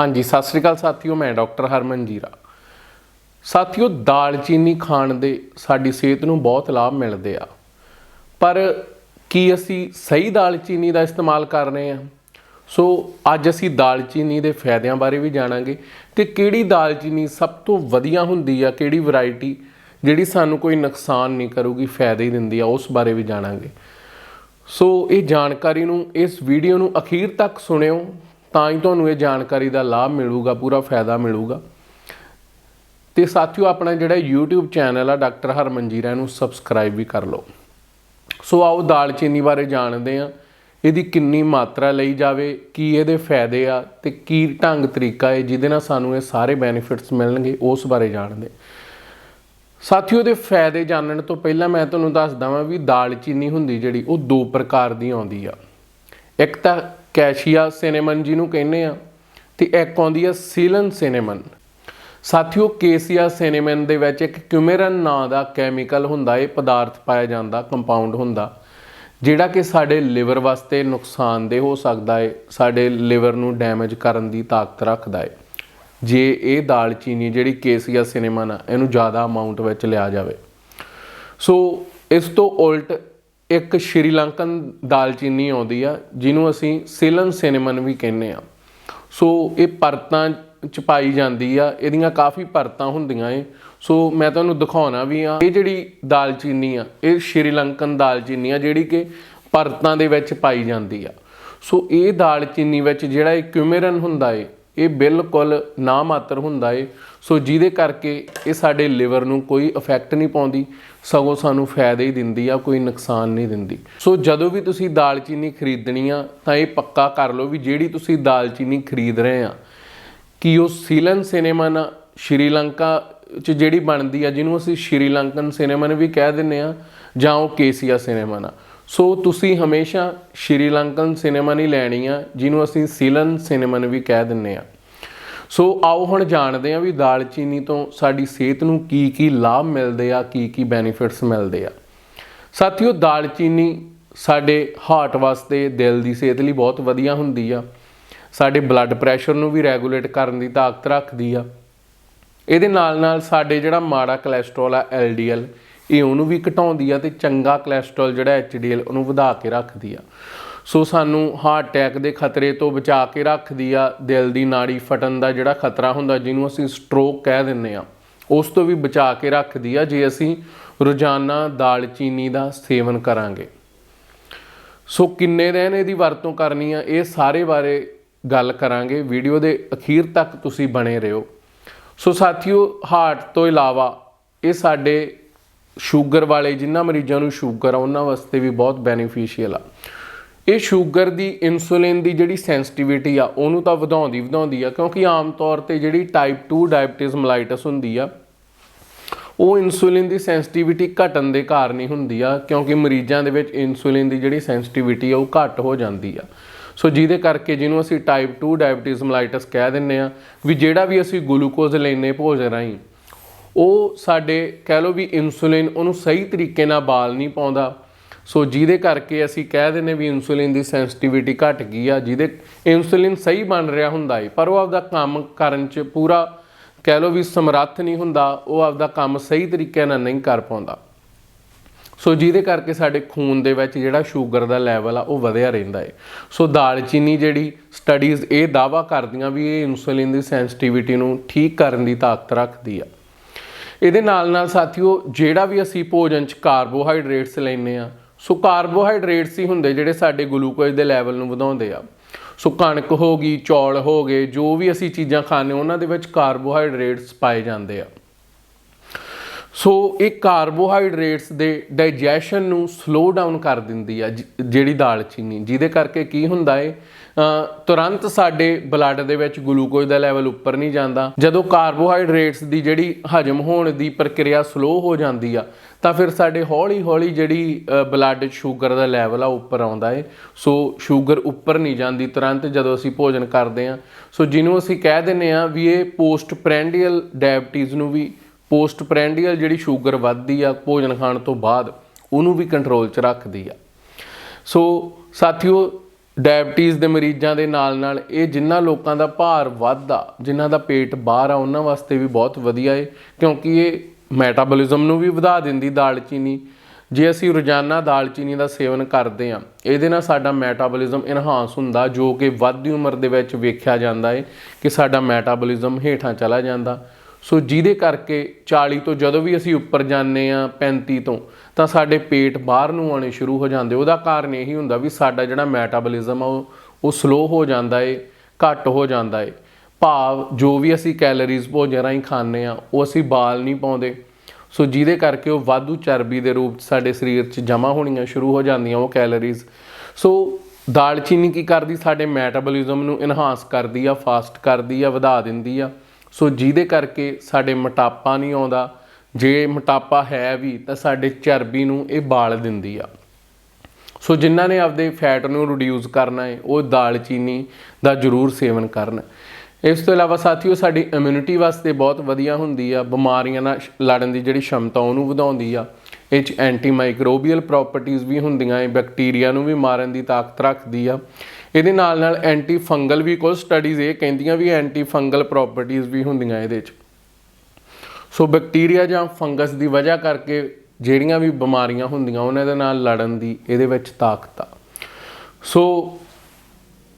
ਹਾਂਜੀ, ਸਤਿ ਸ੍ਰੀ ਅਕਾਲ ਸਾਥੀਓ, ਮੈਂ ਡਾਕਟਰ ਹਰਮਨ ਜੀਰਾ। ਸਾਥੀਓ, ਦਾਲਚੀਨੀ ਖਾਣ ਦੇ ਸਾਡੀ ਸਿਹਤ ਨੂੰ ਬਹੁਤ ਲਾਭ ਮਿਲਦੇ ਆ। ਪਰ ਕੀ ਅਸੀਂ ਸਹੀ ਦਾਲਚੀਨੀ ਦਾ ਇਸਤੇਮਾਲ ਕਰ ਰਹੇ ਹਾਂ ਸੋ, ਅੱਜ ਅਸੀਂ ਦਾਲਚੀਨੀ ਦੇ ਫਾਇਦਿਆਂ ਬਾਰੇ ਵੀ ਜਾਣਾਂਗੇ ਤੇ ਕਿਹੜੀ ਦਾਲਚੀਨੀ ਸਭ ਤੋਂ ਵਧੀਆ ਹੁੰਦੀ ਆ, ਕਿਹੜੀ ਵੈਰਾਈਟੀ ਜਿਹੜੀ ਸਾਨੂੰ ਕੋਈ ਨੁਕਸਾਨ ਨਹੀਂ ਕਰੂਗੀ, ਫਾਇਦੇ ਹੀ ਦਿੰਦੀ ਆ, ਉਸ ਬਾਰੇ ਵੀ ਜਾਣਾਂਗੇ। ਸੋ, ਇਹ ਜਾਣਕਾਰੀ ਨੂੰ, ਇਸ ਵੀਡੀਓ ਨੂੰ ਅਖੀਰ ਤੱਕ ਸੁਣਿਓ। ਤਾਂ ਹੀ ਤੁਹਾਨੂੰ ਇਹ ਜਾਣਕਾਰੀ ਦਾ ਲਾਭ ਮਿਲੂਗਾ, ਪੂਰਾ ਫਾਇਦਾ ਮਿਲੂਗਾ। ਤੇ ਸਾਥੀਓ, ਆਪਣਾ ਜਿਹੜਾ YouTube ਚੈਨਲ ਆ, ਡਾਕਟਰ ਹਰਮਨਜੀਰਾ ਨੂੰ ਸਬਸਕ੍ਰਾਈਬ ਵੀ ਕਰ ਲਓ। ਸੋ ਆਓ, ਦਾਲਚੀਨੀ ਬਾਰੇ ਜਾਣਦੇ ਹਾਂ, ਇਹਦੀ ਕਿੰਨੀ ਮਾਤਰਾ ਲਈ ਜਾਵੇ, ਕੀ ਇਹਦੇ ਫਾਇਦੇ ਆ, ਤੇ ਕੀ ਢੰਗ ਤਰੀਕਾ ਹੈ ਜਿਹਦੇ ਨਾਲ ਸਾਨੂੰ ਇਹ ਸਾਰੇ ਬੈਨੀਫਿਟਸ ਮਿਲਣਗੇ, ਉਸ ਬਾਰੇ ਜਾਣਦੇ ਸਾਥੀਓ ਦੇ ਫਾਇਦੇ ਜਾਣਨ ਤੋਂ ਪਹਿਲਾਂ ਮੈਂ ਤੁਹਾਨੂੰ ਦੱਸਦਾ ਵਾਂ ਵੀ ਦਾਲਚੀਨੀ ਹੁੰਦੀ ਜਿਹੜੀ, ਉਹ ਦੋ ਪ੍ਰਕਾਰ ਦੀ ਆਉਂਦੀ ਆ। ਇੱਕ ਤਾਂ ਕੈਸ਼ੀਆ ਸਿਨੇਮਨ ਜਿਹਨੂੰ ਕਹਿੰਦੇ ਆ ਤੇ ਇੱਕ ਆਉਂਦੀ ਆ ਸੀਲਨ ਸਿਨੇਮਨ। ਸਾਥੀਓ, ਕੇਸੀਆ ਸਿਨੇਮਨ ਦੇ ਵਿੱਚ ਇੱਕ ਕਿਊਮੇਰਨ ਨਾਂ ਦਾ ਕੈਮੀਕਲ ਹੁੰਦਾ, ਇਹ ਪਦਾਰਥ ਪਾਇਆ ਜਾਂਦਾ ਕੰਪਾਊਂਡ ਹੁੰਦਾ, ਜਿਹੜਾ ਕਿ ਸਾਡੇ ਲਿਵਰ ਵਾਸਤੇ ਨੁਕਸਾਨਦੇਹ ਹੋ ਸਕਦਾ ਹੈ ਸਾਡੇ ਲਿਵਰ ਨੂੰ ਡੈਮੇਜ ਕਰਨ ਦੀ ਤਾਕਤ ਰੱਖਦਾ ਹੈ ਜੇ ਇਹ ਦਾਲਚੀਨੀ ਜਿਹੜੀ ਕੇਸੀਆ ਸਿਨੇਮਨ ਆ, ਇਹਨੂੰ ਜ਼ਿਆਦਾ ਅਮਾਉਂਟ ਵਿੱਚ ਲਿਆ ਜਾਵੇ। ਸੋ, ਇਸ ਤੋਂ ਉਲਟ ਇੱਕ ਸ਼੍ਰੀਲੰਕਨ ਦਾਲਚੀਨੀ ਆਉਂਦੀ ਆ, ਜਿਹਨੂੰ ਅਸੀਂ ਸੇਲਨ ਸਿਨੇਮਨ ਵੀ ਕਹਿੰਦੇ ਆ। ਸੋ ਇਹ ਪਰਤਾਂ ਚ ਪਾਈ ਜਾਂਦੀ ਆ, ਇਹਦੀਆਂ ਕਾਫੀ ਪਰਤਾਂ ਹੁੰਦੀਆਂ ਏ। ਸੋ ਮੈਂ ਤੁਹਾਨੂੰ ਦਿਖਾਉਣਾ ਵੀ ਆ, ਇਹ ਜਿਹੜੀ ਦਾਲਚੀਨੀ ਆ, ਇਹ ਸ਼੍ਰੀਲੰਕਨ ਦਾਲਚੀਨੀ ਆ, ਜਿਹੜੀ ਕਿ ਪਰਤਾਂ ਦੇ ਵਿੱਚ ਪਾਈ ਜਾਂਦੀ ਆ। ਸੋ ਇਹ ਦਾਲਚੀਨੀ ਵਿੱਚ ਜਿਹੜਾ ਇਹ ਕਿਊਮੇਰਨ ਹੁੰਦਾ ਏ ਇਹ ਬਿਲਕੁਲ ਨਾ ਮਾਤਰ ਹੁੰਦਾ ਏ। ਸੋ ਜਿਹਦੇ ਕਰਕੇ ਇਹ ਸਾਡੇ ਲਿਵਰ ਨੂੰ ਕੋਈ ਇਫੈਕਟ ਨਹੀਂ ਪਾਉਂਦੀ ਸਗੋਂ ਸਾਨੂੰ ਫਾਇਦੇ ਹੀ ਦਿੰਦੀ ਆ ਕੋਈ ਨੁਕਸਾਨ ਨਹੀਂ ਦਿੰਦੀ। ਸੋ ਜਦੋਂ ਵੀ ਤੁਸੀਂ ਦਾਲਚੀਨੀ ਖਰੀਦਣੀ ਆ ਤਾਂ ਇਹ ਪੱਕਾ ਕਰ ਲਓ ਵੀ ਜਿਹੜੀ ਤੁਸੀਂ ਦਾਲਚੀਨੀ ਖਰੀਦ ਰਹੇ ਆ ਕਿ ਉਹ ਸੀਲਨ ਸਿਨੇਮਨ ਆ, ਸ਼੍ਰੀਲੰਕਾ ਚ ਜਿਹੜੀ ਬਣਦੀ ਆ ਜਿਹਨੂੰ ਅਸੀਂ ਸ਼੍ਰੀਲੰਕਨ ਸਿਨੇਮਨ ਵੀ ਕਹਿ ਦਿੰਨੇ ਆ ਜਾਂ ਉਹ ਕੇਸੀਆ ਸਿਨੇਮਨ ਆ ਸੋ ਤੁਸੀਂ ਹਮੇਸ਼ਾ ਸ਼੍ਰੀਲੰਕਨ ਸਿਨੇਮਾ ਨਹੀਂ ਲੈਣੀ ਆ, ਜਿਹਨੂੰ ਅਸੀਂ ਸੀਲਨ ਸਿਨੇਮਨ ਵੀ ਕਹਿ ਦਿੰਨੇ ਆ। ਸੋ ਆਓ ਹੁਣ ਜਾਣਦੇ ਆ ਵੀ ਦਾਲਚੀਨੀ ਤੋਂ ਸਾਡੀ ਸਿਹਤ ਨੂੰ ਕੀ ਕੀ ਲਾਭ ਮਿਲਦੇ ਆ, ਕੀ ਕੀ ਬੈਨੀਫਿਟਸ ਮਿਲਦੇ ਆ। ਸਾਥੀਓ, ਦਾਲਚੀਨੀ ਸਾਡੇ ਹਾਰਟ ਵਾਸਤੇ, ਦਿਲ ਦੀ ਸਿਹਤ ਲਈ ਬਹੁਤ ਵਧੀਆ ਹੁੰਦੀ ਆ। ਸਾਡੇ ਬਲੱਡ ਪ੍ਰੈਸ਼ਰ ਨੂੰ ਵੀ ਰੈਗੂਲੇਟ ਕਰਨ ਦੀ ਤਾਕਤ ਰੱਖਦੀ ਆ। ਇਹਦੇ ਨਾਲ ਨਾਲ ਸਾਡੇ ਜਿਹੜਾ ਮਾੜਾ ਕੋਲੇਸਟ੍ਰੋਲ ਆ LDL ਇਹ ਉਹਨੂੰ ਵੀ ਘਟਾਉਂਦੀ ਆ ਤੇ ਚੰਗਾ ਕੋਲੇਸਟ੍ਰੋਲ ਜਿਹੜਾ HDL ਉਹਨੂੰ ਵਧਾ ਕੇ ਰੱਖਦੀ ਆ। ਸੋ ਸਾਨੂੰ ਹਾਰਟ ਅਟੈਕ ਦੇ ਖਤਰੇ ਤੋਂ ਬਚਾ ਕੇ ਰੱਖਦੀ ਆ, ਦਿਲ ਦੀ ਨਾੜੀ ਫਟਣ ਦਾ ਜਿਹੜਾ ਖਤਰਾ ਹੁੰਦਾ ਜਿਹਨੂੰ ਅਸੀਂ ਸਟ੍ਰੋਕ ਕਹਿ ਦਿੰਨੇ ਆ, ਉਸ ਤੋਂ ਵੀ ਬਚਾ ਕੇ ਰੱਖਦੀ ਆ ਜੇ ਅਸੀਂ ਰੋਜ਼ਾਨਾ ਦਾਲਚੀਨੀ ਦਾ ਸੇਵਨ ਕਰਾਂਗੇ। ਸੋ ਕਿੰਨੇ ਦਿਨ ਇਹਦੀ ਵਰਤੋਂ ਕਰਨੀ ਆ, ਇਹ ਸਾਰੇ ਬਾਰੇ ਗੱਲ ਕਰਾਂਗੇ। ਵੀਡੀਓ ਦੇ ਅਖੀਰ ਤੱਕ ਤੁਸੀਂ ਬਣੇ ਰਹੋ। ਸੋ ਸਾਥੀਓ ਹਾਰਟ ਤੋਂ ਇਲਾਵਾ ਇਹ ਸਾਡੇ ਸ਼ੂਗਰ ਵਾਲੇ ਜਿਨ੍ਹਾਂ ਮਰੀਜ਼ਾਂ ਨੂੰ ਸ਼ੂਗਰ ਆ, ਉਹਨਾਂ ਵਾਸਤੇ ਵੀ ਬਹੁਤ ਬੈਨੀਫੀਸ਼ੀਅਲ ਆ। ਇਹ ਸ਼ੂਗਰ ਦੀ ਇਨਸੂਲਿਨ ਦੀ ਜਿਹੜੀ ਸੈਂਸਿਟੀਵਿਟੀ ਆ, ਉਹਨੂੰ ਤਾਂ ਵਧਾਉਂਦੀ ਵਧਾਉਂਦੀ ਆ, ਕਿਉਂਕਿ ਆਮ ਤੌਰ ਤੇ ਜਿਹੜੀ ਟਾਈਪ 2 ਡਾਇਬਟੀਜ਼ ਮਲਾਈਟਸ ਹੁੰਦੀ ਆ, ਉਹ ਇਨਸੂਲਿਨ ਦੀ ਸੈਂਸਿਟੀਵਿਟੀ ਘਟਣ ਦੇ ਕਾਰਨ ਹੀ ਹੁੰਦੀ ਆ, ਕਿਉਂਕਿ ਮਰੀਜ਼ਾਂ ਦੇ ਵਿੱਚ ਇਨਸੂਲਿਨ ਦੀ ਜਿਹੜੀ ਸੈਂਸਿਟੀਵਿਟੀ ਆ, ਉਹ ਘੱਟ ਹੋ ਜਾਂਦੀ ਆ। ਸੋ ਜਿਹਦੇ ਕਰਕੇ ਜਿਹਨੂੰ ਅਸੀਂ ਟਾਈਪ 2 ਡਾਇਬਟੀਜ਼ ਮਲਾਈਟਸ ਕਹਿ ਦਿੰਨੇ ਆ, ਵੀ ਜਿਹੜਾ ਵੀ ਅਸੀਂ ਗਲੂਕੋਜ਼ ਲੈਨੇ ਭੋਜਨ ਰਾਹੀਂ ਉਹ ਸਾਡੇ ਕਹਿ ਲਓ ਵੀ ਇਨਸੂਲਿਨ ਉਹਨੂੰ ਸਹੀ ਤਰੀਕੇ ਨਾਲ ਬਾਲ ਨਹੀਂ ਪਾਉਂਦਾ। ਸੋ ਜਿਹਦੇ ਕਰਕੇ ਅਸੀਂ ਕਹਿ ਦਿੰਨੇ ਵੀ ਇਨਸੂਲਿਨ ਦੀ ਸੈਂਸਿਟੀਵਿਟੀ ਘਟ ਗਈ ਆ, ਜਿਹਦੇ ਇਨਸੂਲਿਨ ਸਹੀ ਬਣ ਰਿਹਾ ਹੁੰਦਾ ਏ, ਪਰ ਉਹ ਆਪਦਾ ਕੰਮ ਕਰਨ 'ਚ ਪੂਰਾ ਕਹਿ ਲਓ ਵੀ ਸਮਰੱਥ ਨਹੀਂ ਹੁੰਦਾ, ਉਹ ਆਪਦਾ ਕੰਮ ਸਹੀ ਤਰੀਕੇ ਨਾਲ ਨਹੀਂ ਕਰ ਪਾਉਂਦਾ। ਸੋ ਜਿਹਦੇ ਕਰਕੇ ਸਾਡੇ ਖੂਨ ਦੇ ਵਿੱਚ ਜਿਹੜਾ ਸ਼ੂਗਰ ਦਾ ਲੈਵਲ ਆ, ਉਹ ਵਧਿਆ ਰਹਿੰਦਾ ਏ। ਸੋ ਦਾਲਚੀਨੀ ਜਿਹੜੀ ਸਟੱਡੀਜ਼ ਇਹ ਦਾਵਾ ਕਰਦੀਆਂ ਵੀ ਇਹ ਇਨਸੂਲਿਨ ਦੀ ਸੈਂਸਿਟੀਵਿਟੀ ਨੂੰ ਠੀਕ ਕਰਨ ਦੀ ਤਾਕਤ ਰੱਖਦੀ ਆ। ਇਹਦੇ ਨਾਲ ਨਾਲ ਸਾਥੀਓ, ਜਿਹੜਾ ਵੀ ਅਸੀਂ ਭੋਜਨ 'ਚ ਕਾਰਬੋਹਾਈਡਰੇਟਸ ਲੈਨੇ ਆ ਸੋ ਕਾਰਬੋਹਾਈਡਰੇਟਸ ਹੀ ਹੁੰਦੇ ਜਿਹੜੇ ਸਾਡੇ ਗਲੂਕੋਜ਼ ਦੇ ਲੈਵਲ ਨੂੰ ਵਧਾਉਂਦੇ ਆ। ਸੋ ਕਣਕ ਹੋ ਗਈ, ਚੌਲ ਹੋ ਗਏ, ਜੋ ਵੀ ਅਸੀਂ ਚੀਜ਼ਾਂ ਖਾਂਦੇ ਉਹਨਾਂ ਦੇ ਵਿੱਚ ਕਾਰਬੋਹਾਈਡਰੇਟਸ ਪਾਏ ਜਾਂਦੇ ਆ। ਸੋ ਇਹ ਕਾਰਬੋਹਾਈਡਰੇਟਸ ਦੇ ਡਾਈਜੈਸ਼ਨ ਨੂੰ ਸਲੋ ਡਾਊਨ ਕਰ ਦਿੰਦੀ ਆ ਜ- ਜਿਹੜੀ ਦਾਲਚੀਨੀ, ਜਿਹਦੇ ਕਰਕੇ ਕੀ ਹੁੰਦਾ ਏ? ਤੁਰੰਤ ਸਾਡੇ ਬਲੱਡ ਦੇ ਵਿੱਚ ਗਲੂਕੋਜ਼ ਦਾ ਲੈਵਲ ਉੱਪਰ ਨਹੀਂ ਜਾਂਦਾ। ਜਦੋਂ ਕਾਰਬੋਹਾਈਡਰੇਟਸ ਦੀ ਜਿਹੜੀ ਹਜਮ ਹੋਣ ਦੀ ਪ੍ਰਕਿਰਿਆ ਸਲੋ ਹੋ ਜਾਂਦੀ ਆ, ਤਾਂ ਫਿਰ ਸਾਡੇ ਹੌਲੀ ਹੌਲੀ ਜਿਹੜੀ ਬਲੱਡ ਸ਼ੂਗਰ ਦਾ ਲੈਵਲ ਆ ਉੱਪਰ ਆਉਂਦਾ ਏ। ਸੋ ਸ਼ੂਗਰ ਉੱਪਰ ਨਹੀਂ ਜਾਂਦੀ, ਤੁਰੰਤ ਜਦੋਂ ਅਸੀਂ ਭੋਜਨ ਕਰਦੇ ਆ। ਸੋ ਜਿਹਨੂੰ ਅਸੀਂ ਕਹਿ ਦਿੰਨੇ ਆ ਵੀ ਇਹ ਪੋਸਟ ਪ੍ਰੈਂਡੀਅਲ ਡਾਇਬਟੀਜ਼ ਨੂੰ ਵੀ ਪੋਸਟ ਪ੍ਰੈਂਡੀਅਲ ਜਿਹੜੀ ਸ਼ੂਗਰ ਵੱਧਦੀ ਆ, ਭੋਜਨ ਖਾਣ ਤੋਂ ਬਾਅਦ ਉਹਨੂੰ ਵੀ ਕੰਟਰੋਲ 'ਚ ਰੱਖਦੀ ਆ। ਸੋ ਸਾਥੀਓ ਡਾਇਬਟੀਜ਼ ਦੇ ਮਰੀਜ਼ਾਂ ਦੇ ਨਾਲ ਨਾਲ ਇਹ ਜਿਨ੍ਹਾਂ ਲੋਕਾਂ ਦਾ ਭਾਰ ਵੱਧਦਾ ਜਿਨ੍ਹਾਂ ਦਾ ਪੇਟ ਬਾਹਰ ਆ, ਉਹਨਾਂ ਵਾਸਤੇ ਵੀ ਬਹੁਤ ਵਧੀਆ ਏ, ਕਿਉਂਕਿ ਇਹ ਮੈਟਾਬੋਲਿਜ਼ਮ ਨੂੰ ਵੀ ਵਧਾ ਦਿੰਦੀ ਦਾਲਚੀਨੀ। ਜੇ ਅਸੀਂ ਰੋਜ਼ਾਨਾ ਦਾਲਚੀਨੀ ਦਾ ਸੇਵਨ ਕਰਦੇ ਹਾਂ, ਇਹਦੇ ਨਾਲ ਸਾਡਾ ਮੈਟਾਬੋਲਿਜ਼ਮ ਇਨਹਾਂਸ ਹੁੰਦਾ, ਜੋ ਕਿ ਵੱਧਦੀ ਉਮਰ ਦੇ ਵਿੱਚ ਵੇਖਿਆ ਜਾਂਦਾ ਹੈ ਕਿ ਸਾਡਾ ਮੈਟਾਬੋਲਿਜ਼ਮ ਹੇਠਾਂ ਚਲਾ ਜਾਂਦਾ। ਸੋ ਜਿਹਦੇ ਕਰਕੇ 40 ਤੋਂ ਜਦੋਂ ਵੀ ਅਸੀਂ ਉੱਪਰ ਜਾਂਦੇ ਆ 35 ਤੋਂ, ਤਾਂ ਸਾਡੇ ਪੇਟ ਬਾਹਰ ਨੂੰ ਆਉਣੇ ਸ਼ੁਰੂ ਹੋ ਜਾਂਦੇ। ਉਹਦਾ ਕਾਰਨ ਇਹੀ ਹੁੰਦਾ ਵੀ ਸਾਡਾ ਜਿਹੜਾ ਮੈਟਾਬੋਲਿਜ਼ਮ ਆ, ਉਹ ਉਹ ਸਲੋ ਹੋ ਜਾਂਦਾ ਏ, ਘੱਟ ਹੋ ਜਾਂਦਾ ਏ। ਭਾਵ ਜੋ ਵੀ ਅਸੀਂ ਕੈਲਰੀਜ਼ ਭੋਜਨ ਰਾਹੀਂ ਖਾਂਦੇ ਆ ਉਹ ਅਸੀਂ ਬਾਲ ਨਹੀਂ ਪਾਉਂਦੇ। ਸੋ ਜਿਹਦੇ ਕਰਕੇ ਉਹ ਵਾਧੂ ਚਰਬੀ ਦੇ ਰੂਪ 'ਚ ਸਾਡੇ ਸਰੀਰ 'ਚ ਜਮ੍ਹਾਂ ਹੋਣੀਆਂ ਸ਼ੁਰੂ ਹੋ ਜਾਂਦੀਆਂ ਉਹ ਕੈਲਰੀਜ਼ ਸੋ ਦਾਲਚੀਨੀ ਕੀ ਕਰਦੀ? ਸਾਡੇ ਮੈਟਾਬੋਲਿਜ਼ਮ ਨੂੰ ਇਨਹਾਂਸ ਕਰਦੀ ਆ ਫਾਸਟ ਕਰਦੀ ਆ, ਵਧਾ ਦਿੰਦੀ ਆ। ਸੋ ਜਿਹਦੇ ਕਰਕੇ ਸਾਡੇ ਮੋਟਾਪਾ ਨਹੀਂ ਆਉਂਦਾ। ਜੇ ਮੋਟਾਪਾ ਹੈ ਵੀ, ਤਾਂ ਸਾਡੇ ਚਰਬੀ ਨੂੰ ਇਹ ਬਾਲ ਦਿੰਦੀ ਆ। ਸੋ ਜਿਨ੍ਹਾਂ ਨੇ ਆਪਦੇ ਫੈਟ ਨੂੰ ਰਿਡਿਊਸ ਕਰਨਾ ਹੈ, ਉਹ ਦਾਲਚੀਨੀ ਦਾ ਜ਼ਰੂਰ ਸੇਵਨ ਕਰਨ। ਇਸ ਤੋਂ ਇਲਾਵਾ ਸਾਥੀਓ, ਸਾਡੀ ਇਮਿਊਨਿਟੀ ਵਾਸਤੇ ਬਹੁਤ ਵਧੀਆ ਹੁੰਦੀ ਆ। ਬਿਮਾਰੀਆਂ ਨਾਲ ਲੜਨ ਦੀ ਜਿਹੜੀ ਸ਼ਮਤਾ, ਉਹਨੂੰ ਵਧਾਉਂਦੀ ਆ। ਇਹ ਚ ਐਂਟੀ ਮਾਈਕਰੋਬੀਅਲ ਪ੍ਰੋਪਰਟੀਆਂ ਵੀ ਹੁੰਦੀਆਂ ਹੈ ਬੈਕਟੀਰੀਆ ਨੂੰ ਵੀ ਮਾਰਨ ਦੀ ਤਾਕਤ ਰੱਖਦੀ ਆ। ਇਹਦੇ ਨਾਲ ਨਾਲ ਐਂਟੀ ਫੰਗਲ ਵੀ ਕੁਝ ਸਟੱਡੀਜ਼ ਇਹ ਕਹਿੰਦੀਆਂ ਵੀ ਐਂਟੀ ਫੰਗਲ ਪ੍ਰੋਪਰਟੀਆਂ ਵੀ ਹੁੰਦੀਆਂ ਇਹਦੇ ਚ। ਸੋ ਬੈਕਟੀਰੀਆ ਜਾਂ ਫੰਗਸ ਦੀ ਵਜ੍ਹਾ ਕਰਕੇ ਜਿਹੜੀਆਂ ਵੀ ਬਿਮਾਰੀਆਂ ਹੁੰਦੀਆਂ, ਉਹਨਾਂ ਦੇ ਨਾਲ ਲੜਨ ਦੀ ਇਹਦੇ ਵਿੱਚ ਤਾਕਤ ਆ। ਸੋ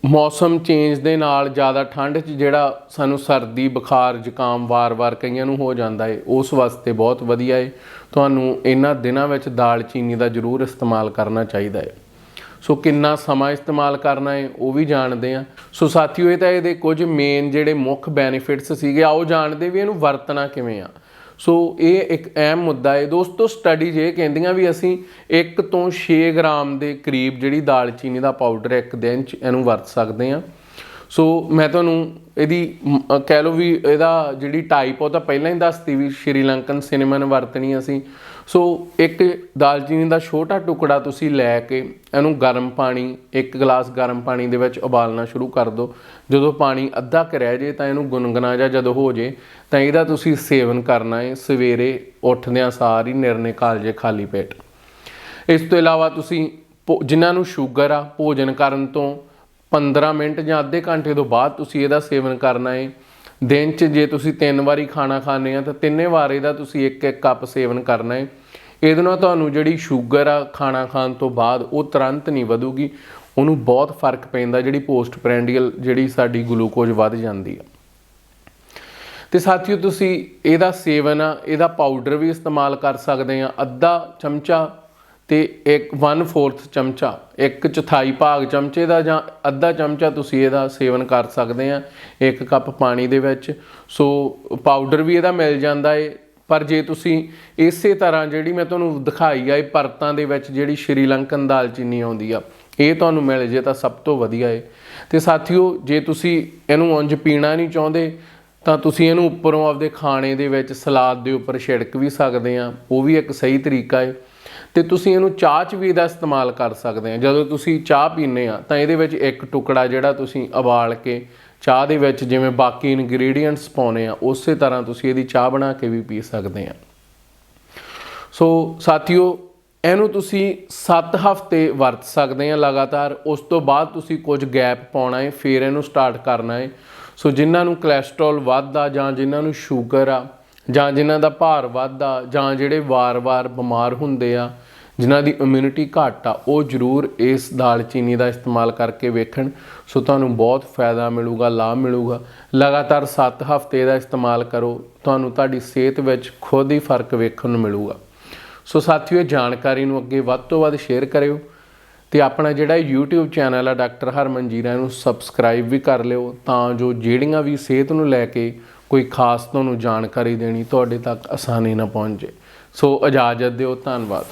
ਮੌਸਮ ਚੇਂਜ ਦੇ ਨਾਲ ਜ਼ਿਆਦਾ ਠੰਡ 'ਚ ਜਿਹੜਾ ਸਾਨੂੰ ਸਰਦੀ, ਬੁਖਾਰ, ਜ਼ੁਕਾਮ ਵਾਰ-ਵਾਰ ਕਈਆਂ ਨੂੰ ਹੋ ਜਾਂਦਾ ਹੈ ਉਸ ਵਾਸਤੇ ਬਹੁਤ ਵਧੀਆ ਏ। ਤੁਹਾਨੂੰ ਇਹਨਾਂ ਦਿਨਾਂ ਵਿੱਚ ਦਾਲਚੀਨੀ ਦਾ ਜ਼ਰੂਰ ਇਸਤੇਮਾਲ ਕਰਨਾ ਚਾਹੀਦਾ ਹੈ ਸੋ ਕਿੰਨਾ ਸਮਾਂ ਇਸਤੇਮਾਲ ਕਰਨਾ ਹੈ, ਉਹ ਵੀ ਜਾਣਦੇ ਆ ਸੋ ਸਾਥੀਓ, ਇਹ ਤਾਂ ਇਹਦੇ ਕੁਝ ਮੇਨ ਜਿਹੜੇ ਮੁੱਖ ਬੈਨੀਫਿਟਸ ਸੀਗੇ, ਆਓ ਜਾਣਦੇ ਵੀ ਇਹਨੂੰ ਵਰਤਣਾ ਕਿਵੇਂ ਆ। ਸੋ ਇਹ ਇੱਕ ਅਹਿਮ ਮੁੱਦਾ ਹੈ। ਦੋਸਤੋ ਸਟੱਡੀਜ਼ ਇਹ ਕਹਿੰਦੀਆਂ ਵੀ ਅਸੀਂ 1 ਤੋਂ 6 ਗ੍ਰਾਮ ਦੇ ਕਰੀਬ ਜਿਹੜੀ ਦਾਲਚੀਨੀ ਦਾ ਪਾਊਡਰ ਇੱਕ ਦਿਨ ਚ ਇਹਨੂੰ ਵਰਤ ਸਕਦੇ ਆ ਸੋ ਮੈਂ ਤੁਹਾਨੂੰ ਇਹਦੀ ਕਹਿ ਲਓ ਵੀ ਇਹਦਾ ਜਿਹੜੀ ਟਾਈਪ ਉਹ ਤਾਂ ਪਹਿਲਾਂ ਹੀ ਦੱਸਤੀ ਵੀ ਸ਼੍ਰੀਲੰਕਨ ਸਿਨੇਮਾ ਨੇ ਵਰਤਣੀ ਅਸੀਂ। ਸੋ ਇੱਕ ਦਾਲਚੀਨੀ ਦਾ ਛੋਟਾ ਟੁਕੜਾ ਤੁਸੀਂ ਲੈ ਕੇ ਇਹਨੂੰ ਗਰਮ ਪਾਣੀ, ਇੱਕ ਗਲਾਸ ਗਰਮ ਪਾਣੀ ਦੇ ਵਿੱਚ ਉਬਾਲਣਾ ਸ਼ੁਰੂ ਕਰ ਦਿਓ ਜਦੋਂ ਪਾਣੀ ਅੱਧਾ ਕੁ ਰਹਿ ਜੇ ਤਾਂ ਇਹਨੂੰ ਗੁਨਗੁਨਾ ਜਾਂ ਜਦੋਂ ਹੋ ਜੇ ਤਾਂ ਇਹਦਾ ਤੁਸੀਂ ਸੇਵਨ ਕਰਨਾ ਹੈ ਸਵੇਰੇ ਉੱਠਦਿਆਂ ਸਾਰ ਹੀ ਨਿਰਣੇ ਕਾਲਜੇ ਖਾਲੀ ਪੇਟ। ਇਸ ਤੋਂ ਇਲਾਵਾ ਤੁਸੀਂ ਭੋ- ਜਿਨ੍ਹਾਂ ਨੂੰ ਸ਼ੂਗਰ ਆ, ਭੋਜਨ ਕਰਨ ਤੋਂ 15 ਮਿੰਟ ਜਾਂ ਅੱਧੇ ਘੰਟੇ ਤੋਂ ਬਾਅਦ ਤੁਸੀਂ ਇਹਦਾ ਸੇਵਨ ਕਰਨਾ ਹੈ ਦਿਨ 'ਚ ਜੇ ਤੁਸੀਂ ਤਿੰਨ ਵਾਰੀ ਖਾਣਾ ਖਾਂਦੇ ਆ, ਤਾਂ ਤਿੰਨੇ ਵਾਰ ਇਹਦਾ ਤੁਸੀਂ ਇੱਕ ਇੱਕ ਕੱਪ ਸੇਵਨ ਕਰਨਾ ਹੈ ਇਹਦੇ ਨਾਲ ਤੁਹਾਨੂੰ ਜਿਹੜੀ ਸ਼ੂਗਰ ਆ ਖਾਣਾ ਖਾਣ ਤੋਂ ਬਾਅਦ ਉਹ ਤੁਰੰਤ ਨਹੀਂ ਵਧੂਗੀ। ਉਹਨੂੰ ਬਹੁਤ ਫ਼ਰਕ ਪੈਂਦਾ, ਜਿਹੜੀ ਪੋਸਟ ਪ੍ਰੈਂਡੀਅਲ ਜਿਹੜੀ ਸਾਡੀ ਗਲੂਕੋਜ਼ ਵੱਧ ਜਾਂਦੀ ਆ। ਤੇ ਸਾਥੀਓ ਤੁਸੀਂ ਇਹਦਾ ਸੇਵਨ ਆ, ਇਹਦਾ ਪਾਊਡਰ ਵੀ ਇਸਤੇਮਾਲ ਕਰ ਸਕਦੇ ਆ, ਅੱਧਾ ਚਮਚਾ ਤੇ ਇੱਕ 1/4 ਚਮਚਾ, ਇੱਕ ਚੌਥਾਈ ਭਾਗ ਚਮਚੇ ਦਾ ਜਾਂ ਅੱਧਾ ਚਮਚਾ ਤੁਸੀਂ ਇਹਦਾ ਸੇਵਨ ਕਰ ਸਕਦੇ ਆ, ਇੱਕ ਕੱਪ ਪਾਣੀ ਦੇ ਵਿੱਚ। ਸੋ ਪਾਊਡਰ ਵੀ ਇਹਦਾ ਮਿਲ ਜਾਂਦਾ ਏ। ਪਰ ਜੇ ਤੁਸੀਂ ਇਸੇ ਤਰ੍ਹਾਂ ਜਿਹੜੀ ਮੈਂ ਤੁਹਾਨੂੰ ਦਿਖਾਈ ਆ, ਇਹ ਪਰਤਾਂ ਦੇ ਵਿੱਚ ਜਿਹੜੀ ਸ਼੍ਰੀਲੰਕਨ ਦਾਲਚੀਨੀ ਆਉਂਦੀ ਆ, ਇਹ ਤੁਹਾਨੂੰ ਮਿਲ ਜੇ ਤਾਂ ਸਭ ਤੋਂ ਵਧੀਆ ਏ। ਤੇ ਸਾਥੀਓ, ਜੇ ਤੁਸੀਂ ਇਹਨੂੰ ਉਂਝ ਪੀਣਾ ਨਹੀਂ ਚਾਹੁੰਦੇ, ਤਾਂ ਤੁਸੀਂ ਇਹਨੂੰ ਉੱਪਰੋਂ ਆਪਦੇ ਖਾਣੇ ਦੇ ਵਿੱਚ ਸਲਾਦ ਦੇ ਉੱਪਰ ਛਿੜਕ ਵੀ ਸਕਦੇ ਆ। ਉਹ ਵੀ ਇੱਕ ਸਹੀ ਤਰੀਕਾ ਏ। ਤੇ ਤੁਸੀਂ ਇਹਨੂੰ ਚਾਹ 'ਚ ਵੀ ਇਹਦਾ ਇਸਤੇਮਾਲ ਕਰ ਸਕਦੇ ਆ। ਜਦੋਂ ਤੁਸੀਂ ਚਾਹ ਪੀਂਦੇ ਆ, ਤਾਂ ਇਹਦੇ ਵਿੱਚ ਇੱਕ ਟੁਕੜਾ ਜਿਹੜਾ ਤੁਸੀਂ ਉਬਾਲ ਕੇ ਚਾਹ ਦੇ ਵਿੱਚ ਜਿਵੇਂ ਬਾਕੀ ਇਨਗਰੀਡੀਅੰਟਸ ਪਾਉਨੇ ਆ, ਉਸੇ ਤਰ੍ਹਾਂ ਤੁਸੀਂ ਇਹਦੀ ਚਾਹ ਬਣਾ ਕੇ ਵੀ ਪੀ ਸਕਦੇ ਆ। ਸੋ ਸਾਥੀਓ, ਇਹਨੂੰ ਤੁਸੀਂ 7 ਹਫ਼ਤੇ ਵਰਤ ਸਕਦੇ ਆ ਲਗਾਤਾਰ। ਉਸ ਤੋਂ ਬਾਅਦ ਤੁਸੀਂ ਕੁਝ ਗੈਪ ਪਾਉਣਾ ਹੈ ਫਿਰ ਇਹਨੂੰ ਸਟਾਰਟ ਕਰਨਾ ਹੈ ਸੋ ਜਿਨ੍ਹਾਂ ਨੂੰ ਕੋਲੇਸਟ੍ਰੋਲ ਵੱਧਦਾ ਜਾਂ ਜਿਨ੍ਹਾਂ ਨੂੰ ਸ਼ੂਗਰ ਆ ਜਾਂ ਜਿਨ੍ਹਾਂ ਦਾ ਭਾਰ ਵੱਧਦਾ, ਜਾਂ ਜਿਹੜੇ ਵਾਰ-ਵਾਰ ਬਿਮਾਰ ਹੁੰਦੇ ਆ, ਜਿਨ੍ਹਾਂ ਦੀ ਇਮਿਊਨਿਟੀ ਘੱਟ ਆ, ਉਹ ਜ਼ਰੂਰ ਇਸ ਦਾਲਚੀਨੀ ਦਾ ਇਸਤੇਮਾਲ ਕਰਕੇ ਵੇਖਣ। ਸੋ ਤੁਹਾਨੂੰ ਬਹੁਤ ਫਾਇਦਾ ਮਿਲੂਗਾ, ਲਾਭ ਮਿਲੂਗਾ। ਲਗਾਤਾਰ 7 ਹਫ਼ਤੇ ਦਾ ਇਸਤੇਮਾਲ ਕਰੋ, ਤੁਹਾਨੂੰ ਤੁਹਾਡੀ ਸਿਹਤ ਵਿੱਚ ਖੁਦ ਹੀ ਫ਼ਰਕ ਵੇਖਣ ਨੂੰ ਮਿਲੂਗਾ। ਸੋ ਸਾਥੀਓ, ਇਹ ਜਾਣਕਾਰੀ ਨੂੰ ਅੱਗੇ ਵੱਧ ਤੋਂ ਵੱਧ ਸ਼ੇਅਰ ਕਰਿਓ ਤੇ ਆਪਣਾ ਜਿਹੜਾ YouTube ਚੈਨਲ ਆ, ਡਾਕਟਰ ਹਰਮਨ ਜੀਰਾ ਨੂੰ ਸਬਸਕ੍ਰਾਈਬ ਵੀ ਕਰ ਲਿਓ, ਤਾਂ ਜੋ ਜਿਹੜੀਆਂ ਵੀ ਸਿਹਤ ਨੂੰ ਲੈ ਕੇ ਕੋਈ ਖਾਸ ਤੁਹਾਨੂੰ ਜਾਣਕਾਰੀ ਦੇਣੀ ਤੁਹਾਡੇ ਤੱਕ ਆਸਾਨੀ ਨਾਲ ਪਹੁੰਚੇ। ਸੋ ਇਜਾਜ਼ਤ ਦਿਓ ਧੰਨਵਾਦ।